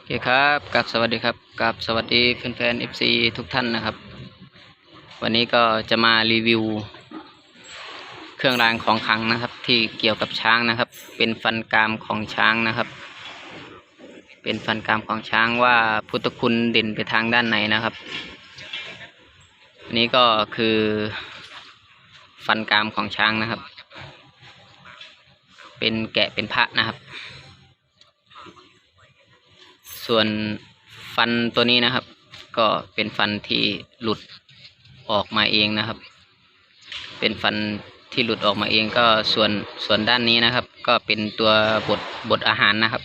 โอเคครับกับสวัสดีครับกับสวัสดีแฟนๆ FC ทุกท่านนะครับ วันนี้ก็จะมารีวิว เครื่องรางของขลังนะครับ ที่เกี่ยวกับช้างนะครับ เป็นฟันกรามของช้างนะครับ เป็นฟันกรามของช้างว่าพุทธคุณเด่นไปทางด้านไหนนะครับอันนี้ก็คือฟันกรามของช้างนะครับ เป็นแกะเป็นพระนะครับ ส่วนฟันตัวนี้นะครับ ก็เป็นฟันที่หลุดออกมาเองนะครับ เป็นฟันที่หลุดออกมาเองก็ส่วนส่วนด้านนี้นะครับ ก็เป็นตัวบดบดอาหารนะครับ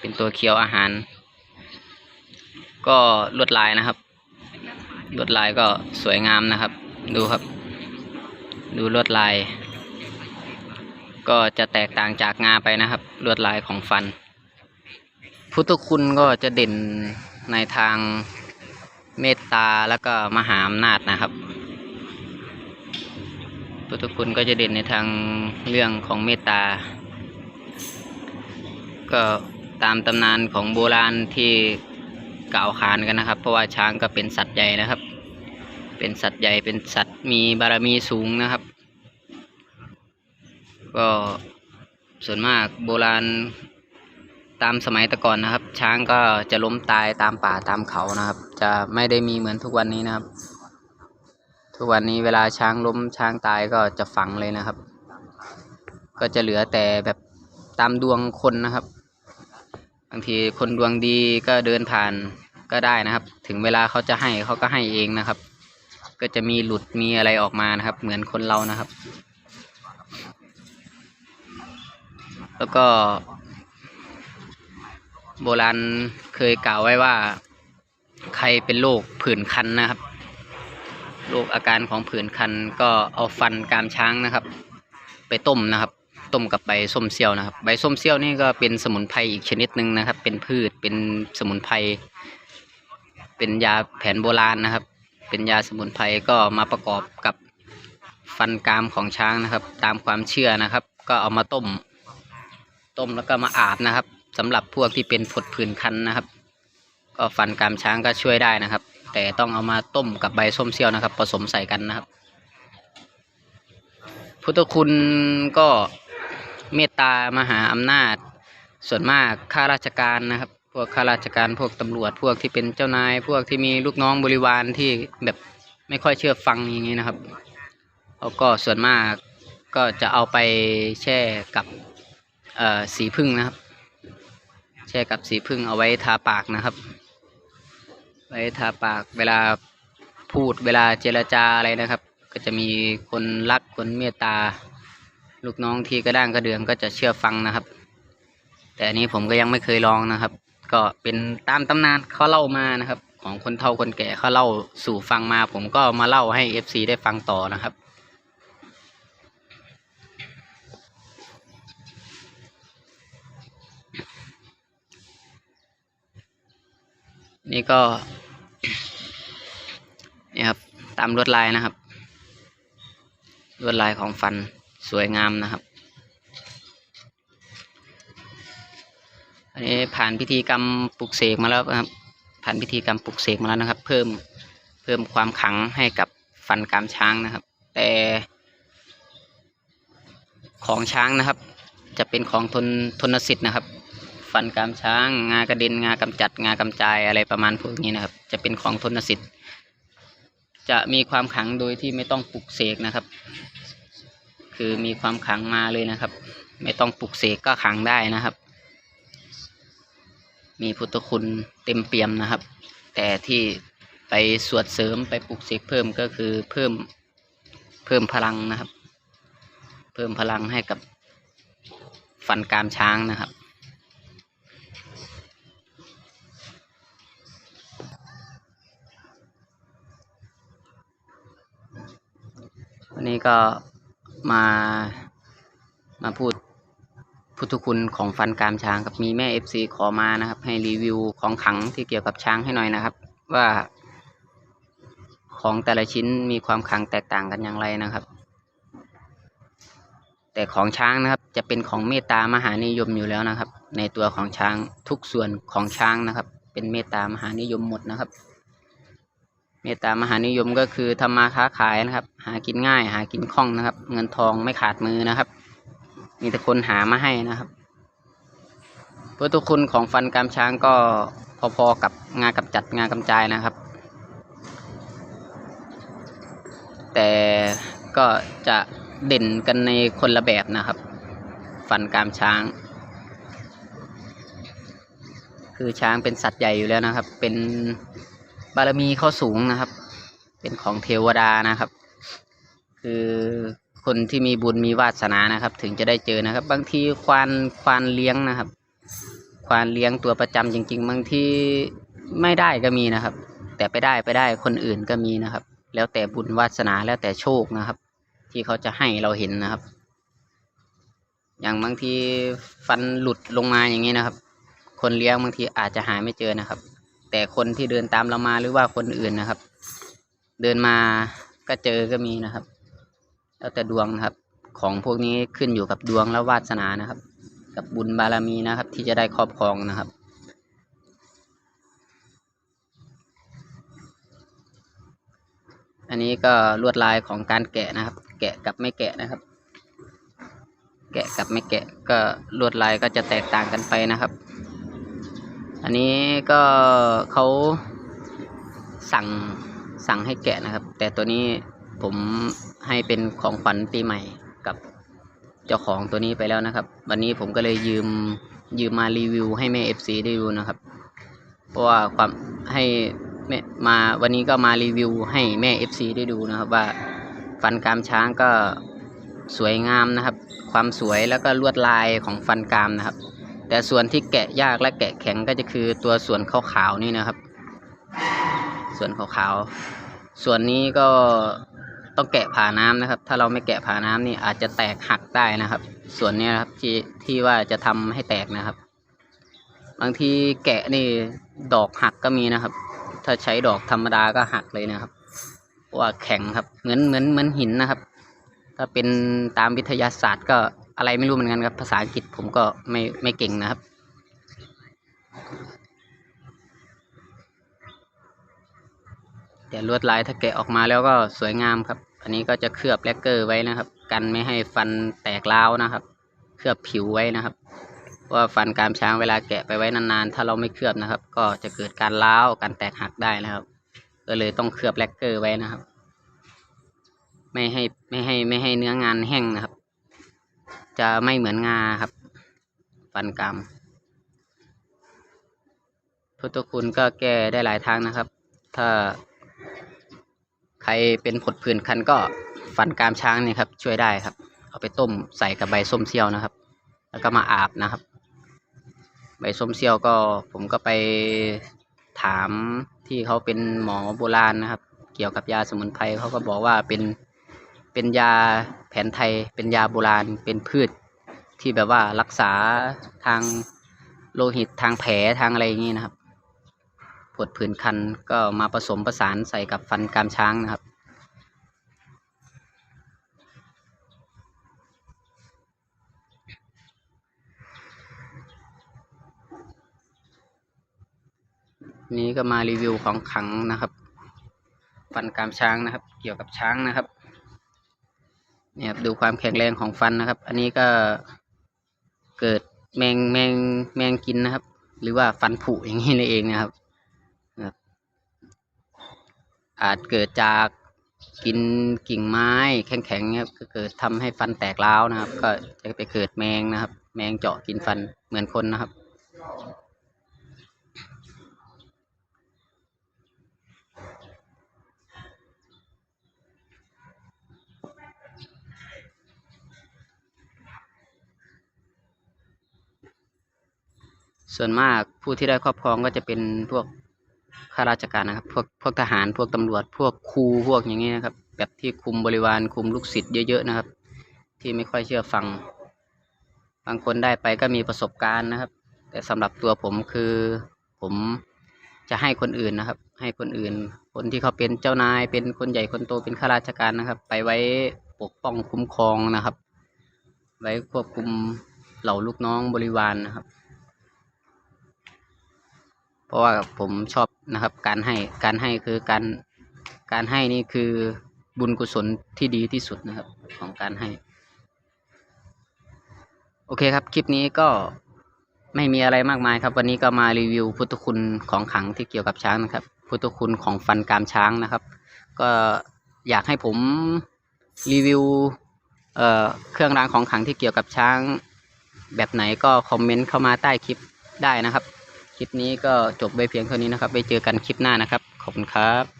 เป็นตัวเคี้ยวอาหาร ก็ลวดลายนะครับ ลวดลายก็สวยงามนะครับ ดูครับ ดูลวดลาย ก็จะแตกต่างจากงาไปนะครับ ลวดลายของฟัน พุทธคุณก็จะเด่นในทางเมตตาแล้วก็มหาอำนาจนะครับ พุทธคุณก็จะเด่นในทางเรื่องของเมตตา ก็ตามตำนานของโบราณที่กล่าวขานกันนะครับ เพราะว่าช้างก็เป็นสัตว์ใหญ่นะครับ เป็นสัตว์ใหญ่เป็นสัตว์มีบารมีสูงนะครับ ก็ส่วนมากโบราณ ตามสมัยแต่ก่อนนะครับ ช้างก็จะล้มตายตามป่าตามเขานะครับ จะไม่ได้มีเหมือนทุกวันนี้นะครับ ทุกวันนี้เวลาช้างล้มช้างตายก็จะฝังเลยนะครับ ก็จะเหลือแต่แบบตามดวงคนนะครับบางทีคนดวงดีก็เดินผ่านก็ได้นะครับ ถึงเวลาเขาจะให้เขาก็ให้เองนะครับ ก็จะมีหลุดมีอะไรออกมานะครับ เหมือนคนเรานะครับ แล้วก็ โบราณเคยกล่าวไว้ว่า ใครเป็นโรคผื่นคันนะครับโรคอาการของผื่นคันก็เอาฟันกรามช้างนะครับ ไปต้มนะครับ ต้มกับใบส้มเซี่ยวนะครับ ใบส้มเซี่ยวนี่ก็เป็นสมุนไพรอีกชนิดหนึ่งนะครับ เป็นพืชเป็นสมุนไพรเป็นยาแผนโบราณนะครับ เป็นยาสมุนไพรก็มาประกอบกับฟันกรามของช้างนะครับ ตามความเชื่อนะครับ ก็เอามาต้ม ต้มแล้วก็มาอาบนะครับ สำหรับพวกที่เป็นผดผื่นคันนะครับ ก็ฟันกรามช้างก็ช่วยได้นะครับ แต่ต้องเอามาต้มกับใบส้มเซี่ยวนะครับ ผสมใส่กันนะครับ พุทธคุณก็เมตตามหาอำนาจ ส่วนมากข้าราชการนะครับ พวกข้าราชการพวกตำรวจพวกที่เป็นเจ้านาย พวกที่มีลูกน้องบริวารที่แบบไม่ค่อยเชื่อฟังอย่างนี้นะครับแล้วก็ส่วนมากก็จะเอาไปแช่กับสีพึ่งนะครับ แช่กับสีพึ่งเอาไว้ทาปากนะครับ ไว้ทาปากเวลาพูดเวลาเจรจาอะไรนะครับ ก็จะมีคนรักคนเมตตา ลูกน้องที่กระด้างกระเดืองก็จะเชื่อฟังนะครับ แต่อันนี้ผมก็ยังไม่เคยลองนะครับ ก็เป็นตามตำนานเขาเล่ามานะครับ ของคนเฒ่าคนแก่เขาเล่าสู่ฟังมา ผมก็มาเล่าให้ FC ได้ฟังต่อนะครับ นี่ก็นี่ครับตามลวดลายนะครับ ลวดลายของฟันสวยงามนะครับ อันนี้ผ่านพิธีกรรมปลุกเสกมาแล้วนะครับ ผ่านพิธีกรรมปลุกเสกมาแล้วนะครับ เพิ่มเพิ่มความขังให้กับฟันกรามช้างนะครับ แต่ของช้างนะครับ จะเป็นของทนทนสิทธิ์นะครับ ฟันกามช้าง งากระเด็นงากำจัดงากำจายอะไรประมาณพวกนี้นะครับ จะเป็นของทนสิทธิ์ จะมีความขังโดยที่ไม่ต้องปลุกเสกนะครับ คือมีความขังมาเลยนะครับ ไม่ต้องปลุกเสกก็ขังได้นะครับ มีพุทธคุณเต็มเปี่ยมนะครับ แต่ที่ไปสวดเสริมไปปลุกเสกเพิ่มก็คือเพิ่มเพิ่มพลังนะครับ เพิ่มพลังให้กับฟันกามช้างนะครับ วันนี้ก็มามาพูดพุทธคุณของฟันกรามช้างครับมีแม่เอฟซีขอมานะครับ ให้รีวิวของขังที่เกี่ยวกับช้างให้หน่อยนะครับ ว่าของแต่ละชิ้นมีความขังแตกต่างกันอย่างไรนะครับ แต่ของช้างนะครับจะเป็นของเมตตามหานิยมอยู่แล้วนะครับ ในตัวของช้างทุกส่วนของช้างนะครับ เป็นเมตตามหานิยมหมดนะครับ มตตามหานิยมก็คือทำมาค้าขายนะครับ หากินง่าย หากินคล่องนะครับ เงินทองไม่ขาดมือนะครับ มีแต่คนหามาให้นะครับเพุทธคุณของฟันกามช้างก็พอๆกับงานกำจัดงานกำจายนะครับ แต่ก็จะเด่นกันในคนละแบบนะครับ ฟันกามช้าง คือช้างเป็นสัตว์ใหญ่อยู่แล้วนะครับ เป็น บารมีเขาสูงนะครับ เป็นของเทวดานะครับ คือคนที่มีบุญมีวาสนานะครับ ถึงจะได้เจอนะครับ บางทีควานควานเลี้ยงนะครับ ควานเลี้ยงตัวประจำจริง ๆ บางทีไม่ได้ก็มีนะครับ แต่ไปได้ไปได้คนอื่นก็มีนะครับ แล้วแต่บุญวาสนาแล้วแต่โชคนะครับ ที่เขาจะให้เราเห็นนะครับ อย่างบางทีฟันหลุดลงมาอย่างนี้นะครับ คนเลี้ยงบางทีอาจจะหาไม่เจอนะครับ แต่คนที่เดินตามเรามาหรือว่าคนอื่นนะครับ เดินมาก็เจอก็มีนะครับ แล้วแต่ดวงนะครับ ของพวกนี้ขึ้นอยู่กับดวงและวาสนานะครับ กับบุญบารมีนะครับ ที่จะได้ครอบครองนะครับอันนี้ก็ลวดลายของการแกะนะครับ แกะกับไม่แกะนะครับ แกะกับไม่แกะก็ลวดลายก็จะแตกต่างกันไปนะครับ อันนี้ก็เขาสั่งสั่งให้แกะนะครับ แต่ตัวนี้ผมให้เป็นของขวัญปีใหม่กับเจ้าของตัวนี้ไปแล้วนะครับ วันนี้ผมก็เลยยืมยืมมารีวิวให้แม่ FC ได้ดูนะครับ เพราะว่าความให้แม่มาวันนี้ก็มารีวิวให้แม่ FC ได้ดูนะครับ ว่าฟันกรามช้างก็สวยงามนะครับ ความสวยแล้วก็ลวดลายของฟันกรามนะครับ แต่ส่วนที่แกะยากและแกะแข็งก็จะคือตัวส่วนขาวๆนี่นะครับ ส่วนขาวๆส่วนนี้ก็ต้องแกะผ่าน้ำนะครับ ถ้าเราไม่แกะผ่าน้ำนี่อาจจะแตกหักได้นะครับ ส่วนนี้นะครับที่ที่ว่าจะทำให้แตกนะครับ บางทีแกะนี่ดอกหักก็มีนะครับ ถ้าใช้ดอกธรรมดาก็หักเลยนะครับว่าแข็งครับ เหมือนเหมือนเหมือนหินนะครับ ถ้าเป็นตามวิทยาศาสตร์ก็ อะไรไม่รู้เหมือนกันครับ ภาษาอังกฤษผมก็ไม่ไม่เก่งนะครับ แต่ลวดลายถ้าแกะออกมาแล้วก็สวยงามครับ อันนี้ก็จะเคลือบแลกเกอร์ไว้นะครับ กันไม่ให้ฟันแตกร้าวนะครับ เคลือบผิวไว้นะครับเพราะว่าฟันกรามช้างเวลาแกะไปไว้นานๆ ถ้าเราไม่เคลือบนะครับ ก็จะเกิดการร้าวการแตกหักได้นะครับ ก็เลยต้องเคลือบแลกเกอร์ไว้นะครับ ไม่ให้ไม่ให้ไม่ให้เนื้องานแห้งนะครับ จะไม่เหมือนงาครับ ฟันกรามพุทธคุณก็แก้ได้หลายทางนะครับ ถ้าใครเป็นผดผื่นคันก็ฟันกรามช้างเนี่ยครับ ช่วยได้ครับ เอาไปต้มใส่กับใบส้มเซี่ยวนะครับ แล้วก็มาอาบนะครับ ใบส้มเซี่ยวก็ผมก็ไปถามที่เขาเป็นหมอโบราณนะครับ เกี่ยวกับยาสมุนไพรเขาก็บอกว่าเป็น เป็นยาแผนไทย เป็นยาโบราณ เป็นพืชที่แบบว่ารักษาทางโลหิตทางแผลทางอะไรอย่างนี้นะครับปวดผื่นคันก็มาผสมประสานใส่กับฟันกามช้างนะครับ นี้ก็มารีวิวของขังนะครับ ฟันกามช้างนะครับ เกี่ยวกับช้างนะครับ นี่ยครับดูความแข็งแรงของฟันนะครับ อันนี้ก็เกิดแมงแมงแมงกินนะครับ หรือว่าฟันผุอย่างนี้นี่เองนะครับ อาจเกิดจากกินกิ่งไม้แข็งๆครับก็เกิดทำให้ฟันแตกร้าวนะครับ ก็จะไปเกิดแมงนะครับ แมงเจาะกินฟันเหมือนคนนะครับ ส่วนมากผู้ที่ได้ครอบครองก็จะเป็นพวกข้าราชการนะครับ พวกพวกทหารพวกตำรวจ พวกครูพวกอย่างนี้นะครับ แบบที่คุมบริวารคุมลูกศิษย์เยอะๆนะครับ ที่ไม่ค่อยเชื่อฟัง บางคนได้ไปก็มีประสบการณ์นะครับ แต่สำหรับตัวผมคือผมจะให้คนอื่นนะครับ ให้คนอื่น คนที่เขาเป็นเจ้านาย เป็นคนใหญ่คนโตเป็นข้าราชการนะครับ ไปไว้ปกป้องคุ้มครองนะครับ ไว้ควบคุมเหล่าลูกน้องบริวารนะครับ เพราะว่าผมชอบนะครับ การให้การให้คือการการให้นี่คือบุญกุศลที่ดีที่สุดนะครับ ของการให้ โอเคครับ คลิปนี้ก็ไม่มีอะไรมากมายครับ วันนี้ก็มารีวิวพุทธคุณของขังที่เกี่ยวกับช้างนะครับ พุทธคุณของฟันกรามช้างนะครับ ก็อยากให้ผมรีวิวเอ่อเครื่องรางของขังที่เกี่ยวกับช้าง แบบไหนก็คอมเมนต์เข้ามาใต้คลิปได้นะครับ คลิปนี้ก็จบไปเพียงเท่านี้นะครับ ไปเจอกันคลิปหน้านะครับ ขอบคุณครับ